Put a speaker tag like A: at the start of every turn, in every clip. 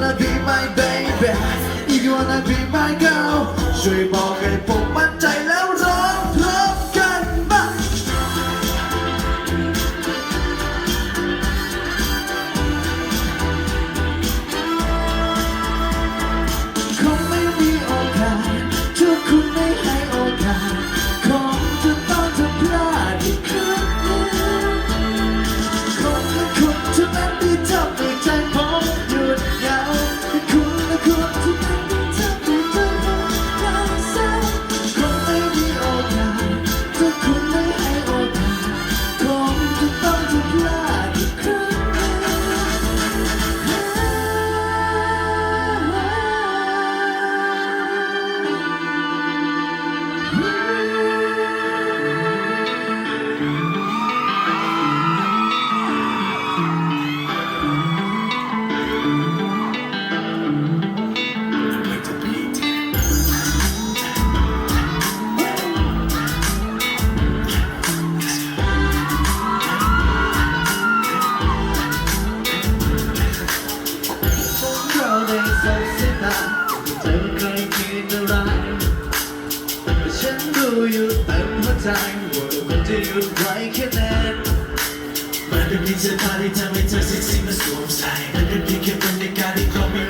A: wanna be my baby, if you wanna be my girl? จะพาที่ทำให้เธอเซ็
B: กซี่มาสวมใส่มันเป็นเพียงแค่บรรยากาศที่ครอบมีเ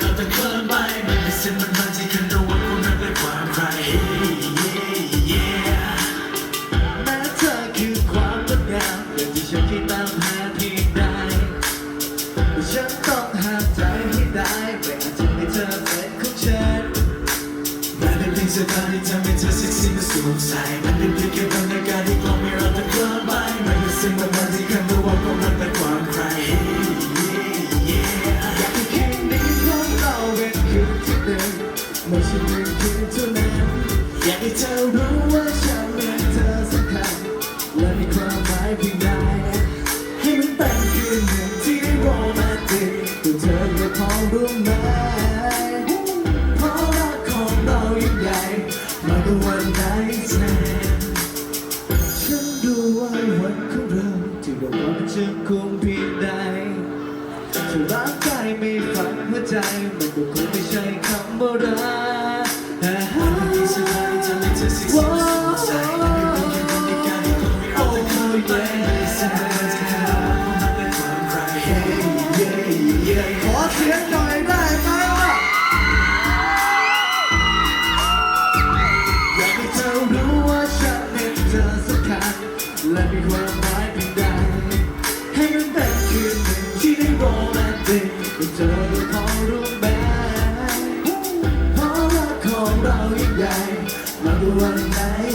B: ราต้อ ไม่ใช่
A: หนึ่งคืนเท่านั้นอยากให้เธอรู้ว่าฉัน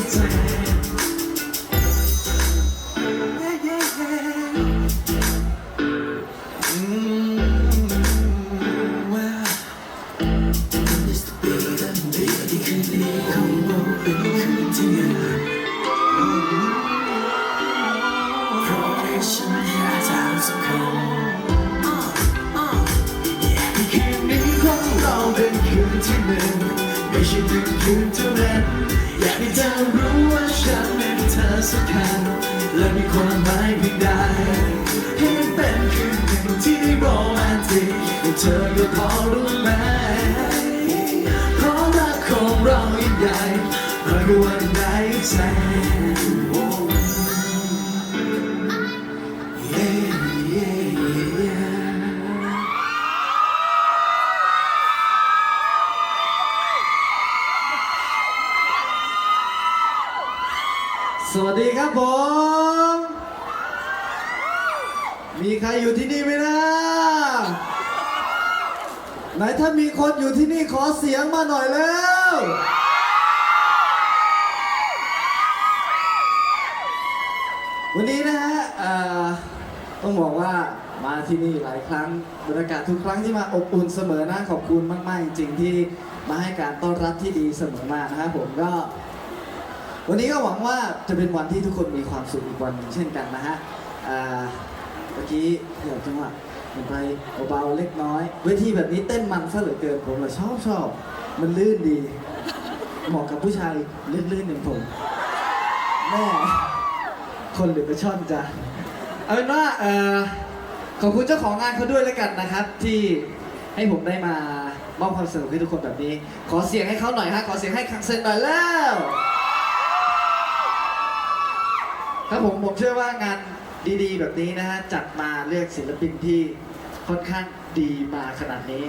A: ไเธ
B: อก็พอรู้ไหม
A: ไหนถ้ามีคนอยู่ที่นี่ขอเสียงมาหน่อยแล้ว วันนี้นะฮะต้องบอกว่ามาที่นี่หลายครั้งบรรยากาศทุกครั้งที่มาอบอุ่นเสมอนะขอบคุณมาก ๆ จริงๆที่มาให้การต้อนรับที่ดีเสมอมานะครับผมก็ วันนี้ก็หวังว่าจะเป็นวันที่ทุกคนมีความสุขอีกวันหนึ่งเช่นกันนะฮะเมื่อกี้เดี๋ยวจังหวะ กันไปเบาๆเล็กน้อย เวทีแบบนี้เต้นมันซะเหลือเกินผมเลยชอบชอบ มันลื่นดี เหมาะกับผู้ชายลื่นๆอย่างผม แม่คนหรือกระชอนจ้ะเอาเป็นว่าเออขอบคุณเจ้าของงานเขาด้วยแล้วกันนะครับ ที่ให้ผมได้มามอบความสนุกให้ทุกคนแบบนี้ ขอเสียงให้เขาหน่อยฮะขอเสียงให้คังเซนหน่อยแล้วครับผมผมเชื่อว่างานดีๆ แบบนี้นะฮะจัดมาเลือกศิลปินที่ ค่อนข้างดีมาขนาดนี้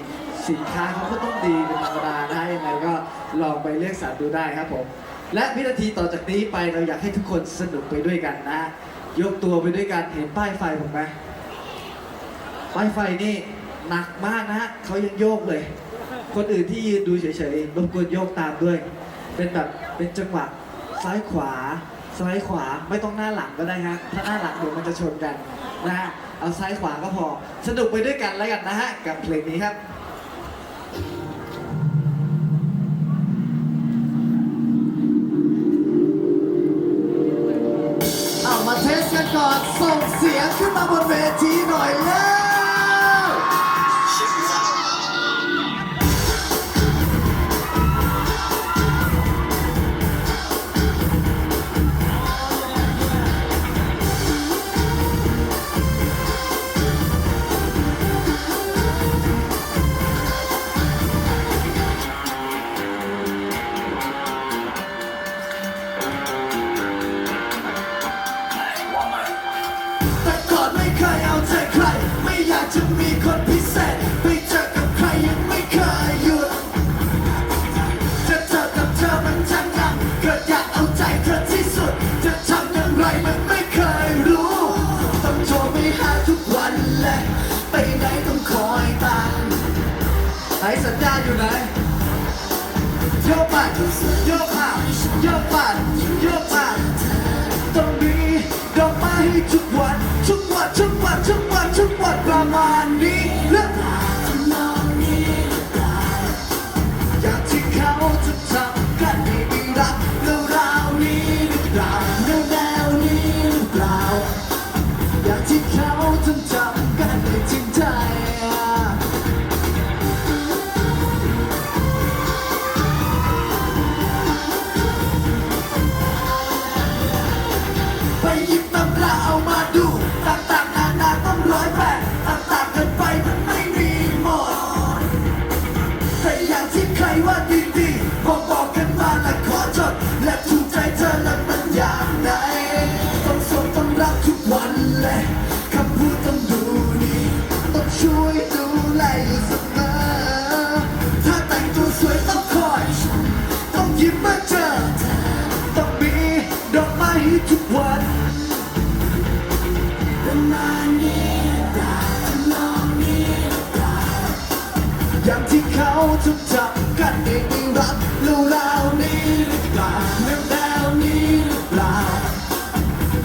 A: สินค้าเขาก็ต้องดีเป็นธรรมดาได้ไงไงก็ลองไปเลือกสรรดูได้ครับผมและวินาทีต่อจากนี้ไปเราอยากให้ทุกคนสนุกไปด้วยกันนะ ยกตัวไปด้วยกันเห็นป้ายไฟผมไหมป้ายไฟนี่หนักมากนะะเขายังโยกเลย คนอื่นที่ยืนดูเฉยๆรบกวนโยกตามด้วย เป็นแบบเป็นจังหวะซ้ายขวาซ้ายขวาไม่ต้องหน้าหลังก็ได้ฮะถ้าหน้าหลังเดี๋ยวมันจะชนกันนะฮะ เอาซ้ายขวาก็พอ สนุกไปด้วยกันแล้วกันนะฮะ กับเพลงนี้ครับเอามาเทสกันก่อน ส่งเสียงขึ้นมาบนเวทีหน่อยเลย มีคนพิเศษไปเจอกับใครยังไม่เคยหยุดจะเจอกับเธอมันช่างงาเกิดอยากเอาใจเธอที่สุด จะทำย่งไรมันไม่เคยรู้ ต้องโทรไปหาทุกวันและไปไหนต้องคอยตามไอ้สัญญาอยู่ไหนโยบาดโยบาดโยบาดโยบาดต้องมีดอกไม้ทุกวัน จักหวันจักหวันจักหวันประมาณนี้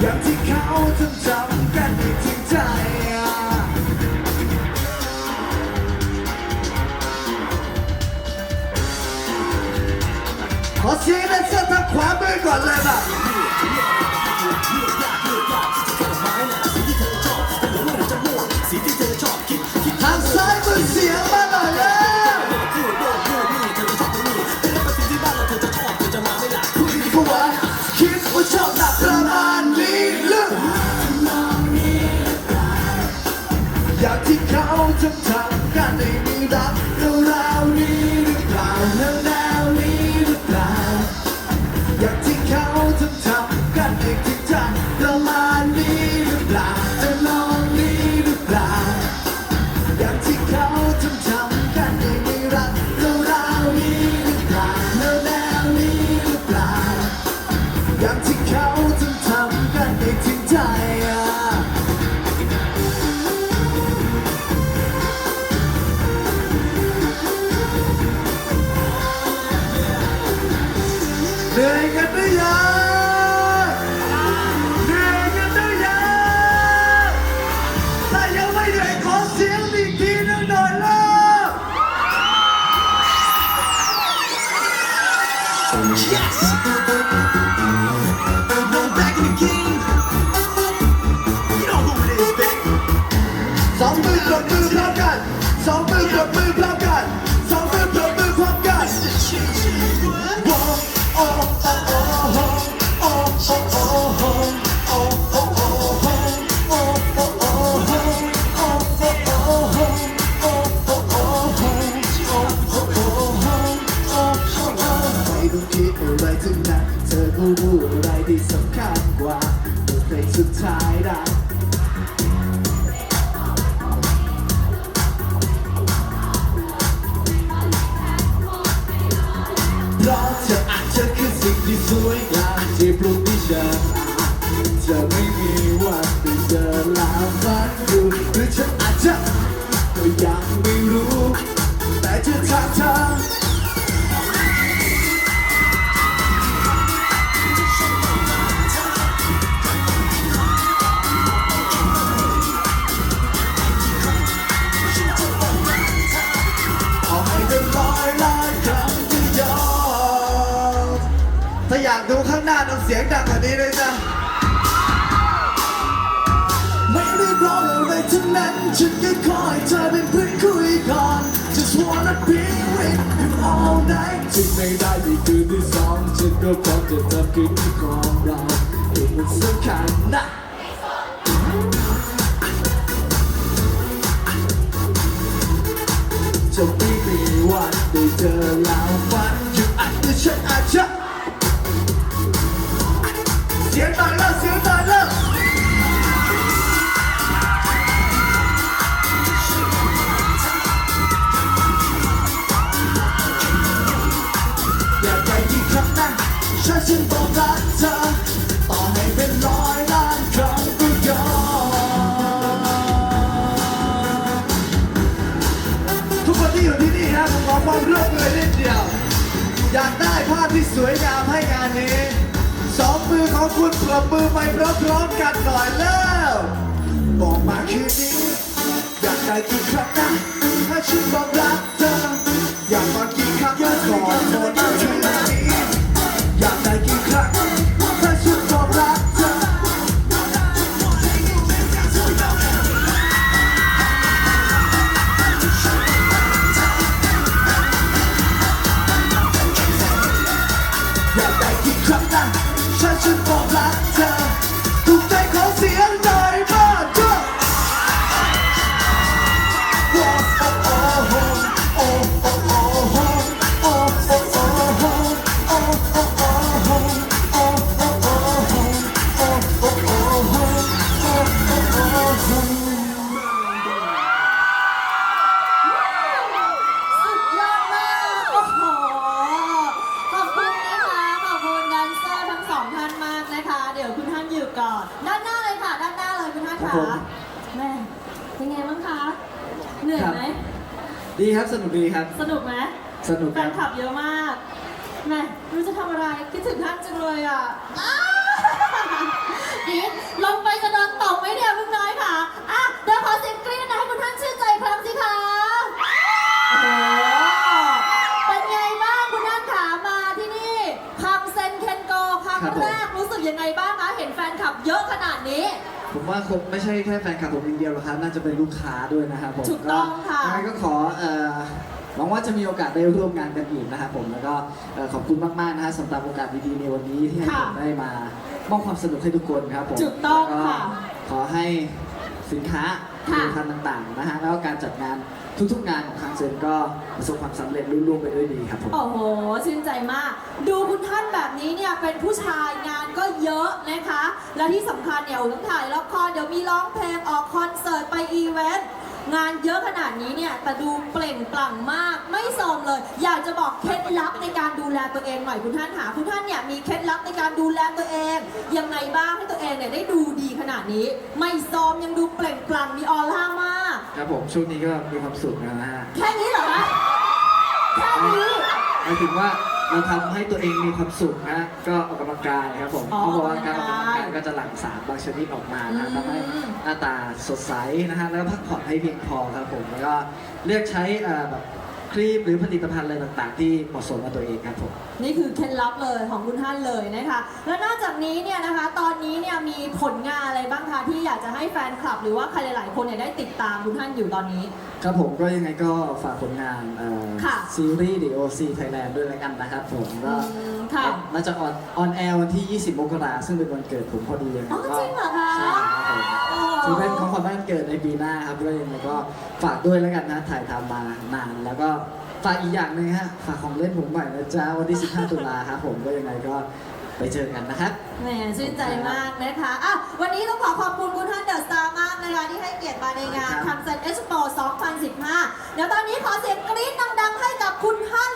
A: เขาอเสียงและเสียงทางขวามือก่อนเลยแบ องฉันทำการได้มีรัก จนั้นฉันยังคอยเธอเป็นเพื่อนคุยก่อน Just wanna be with you all night ถึงไม่ได้ในคืนที่สองฉันก็คงจะทำกินที่ของเราเองมันสำคัญนะจะไม่มีวันได้เจอแล้วฝันอยู่อาจจะฉันอาจจะเสียงตายแล้วเสียงตายแล้ว ฉันต้องรักเธอต่อให้เป็นร้อยล้านครั้งก็ยอมทุกคนที่อยู่ที่นี่นะผมขอความร่วมมือนิดเดียว อยากได้ภาพที่สวยงามให้งานนี้สองมือของคุณปรบมือไปพร้อมกันหน่อยแล้วบอกมาคืนนี้อยากได้กี่ครั้งนะถ้าฉันบอกรักเธออยากกอดกี่ครั้งก็ขอ ครับสนุกดีครับ
C: สนุกไหม
A: สนุก
C: แฟ
A: ครั
C: น
A: บ
C: คลับเยอะมากแม่ไม่รู้จะทำอะไรคิดถึงท่านจังเลยอะอ้าวอีทลงไปจะโดนตบไหมเนี่ยลูกน้อยค่ะอะเดี๋ยวขอเสียงกรี๊ดนะให้คุณท่านชื่นใจครั้งสิคะโอ้โหเป็นไงบ้างคุณท่านขามาที่นี่คังเซนเคนโกครั้ง
A: ครับผม
C: แรกรู้สึกยังไงบ้างคะเห็นแฟนคลับเยอะขนาดนี้
A: ผมว่าคงไม่ใช่แค่แฟนคลับผมอย่างเดียวหรอกครับ น่าจะเป็นลูกค้าด้วยนะครับผม
C: ถูกต้องค่ะ
A: ยังไงก็ขอเอ่อหวังว่าจะมีโอกาสได้ร่วมงานกันอีกนะครับผมแล้วก็เอ่อขอบคุณมากๆนะฮะสำหรับโอกาสดีๆในวันนี้ที่ให้ผมได้มามอบความสนุกให้ทุกคนครับผม
C: ถูกต้อง
A: แล้วก็
C: ค่ะ
A: ขอให้สินค้าผ
C: ค่ะ
A: ลิตภัณฑ์ต่างๆนะฮะแล้วก็การจัดงานทุกๆงานของทางเซนก็ประสบความสำเร็จรุ่ล่วงไปด้วยดีครับผม
C: โอ้โห ชื่นใจมาก ดูคุณท่านแบบนี้เนี่ย เป็นผู้ชายงานก็เยอะนะคะ และที่สำคัญเนี่ยโอ้ต้องถ่ายละครเดี๋ยวมีร้องเพลงออกคอนเสิร์ตไปอีเวนต์ งานเยอะขนาดนี้เนี่ย แต่ดูเปล่งปลั่งมาก ไม่โทรมเลย อยากจะบอกเคล็ดลับในการดูแลตัวเองหน่อยคุณท่านหาคุณท่านเนี่ยมีเคล็ดลับในการดูแลตัวเอง ยังไงบ้างให้ตัวเองเนี่ยได้ดูดีขนาดนี้ ไม่โทรมยังดูเปล่งปลั่งมีออร่ามาก
A: ครับผมช่วงนี้ก็มีความสุขนะฮะ
C: แค่นี้เหรอคะแค่นี้
A: หมายถึงว่า เราทำให้ตัวเองมีความสุขนะ ก็ออกกำลังกายครับผม
C: อ๋อ
A: เขาบอกว่าการออก
C: ออก
A: กำ
C: กำลั
A: ลัง
C: งกาย
A: กายก็จะหลั่งสารบางชนิดออกมานะ
C: อืม
A: ทำให้หน้าตาสดใสนะฮะแล้วก็พักผ่อนให้เพียงพอครับผมแล้วก็เลือกใช้เอ่อแบบ ครีมหรือผลิตภัณฑ์อะไรต่างๆ ที่เหมาะสมกับตัวเองครับผม
C: นี่คือเคล็ดลับเลยของคุณท่านเลยนะคะ และนอกจากนี้เนี่ยนะคะ ตอนนี้เนี่ยมีผลงานอะไรบ้างคะที่อยากจะให้แฟนคลับ หรือว่าใครหลายๆคนเนี่ยได้ติดตามคุณท่านอยู่ตอนนี้
A: ครับผมก็ยังไงก็ฝากผลงานเอ่อ
C: ค่ะ
A: ซีรีส์ DOC Thailand ด้วยแล้วกันนะครับผมก็
C: อืมค่ะ
A: น่าจะออนออนแอร์วันที่ 20 มกราซึ่งเป็นวันเกิดผมพอดียังไง
C: อ๋อ
A: ก็
C: จริงเหรอคะ
A: ใช่ครับ ผม
C: โอ้
A: ถือเป็นของขวัญวันเกิดในปีหน้าครับด้วยยังไงก็ฝากด้วยแล้วกันนะถ่ายทำมานานแล้วก็ฝากอีกอย่างหนึงฮะฝากของเล่นผมใหม่นะจ๊ะวันที่ 15 ตุลาครับผมก็ยังไงก็ไปเจอกันนะครับ
C: แหมชื่นใจมากนะคะอะวันนี้ต้องขอขอบคุณคุณท่านเดอะสตาร์มากนะคะที่ให้เกียรติมาในงาน
A: ครับ
C: ทำเซ็นเอ็กซ์โป2015 เดี๋ยวตอนนี้ขอเสียงกรี๊ดดังๆให้กับคุณท่าน